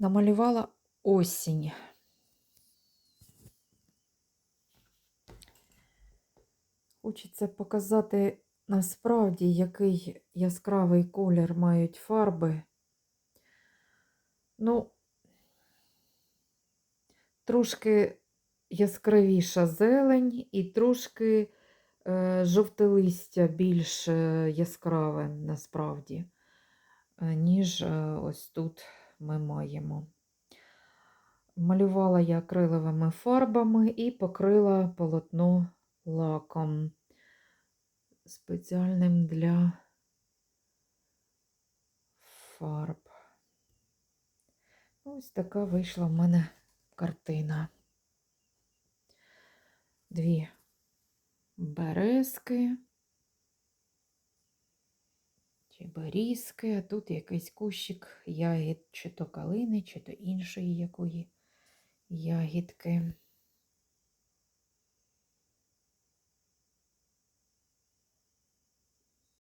намалювала осінь. Хочеться показати насправді, який яскравий колір мають фарби. Ну, трошки яскравіша зелень і трошки е, жовте листя більш е, яскраве насправді, е, ніж е, ось тут ми маємо. Малювала я акриловими фарбами і покрила полотно лаком спеціальним для фарб. Ось така вийшла в мене картина. Дві березки чи берізки, а тут якийсь кущик ягід, чи то калини, чи то іншої якої ягідки.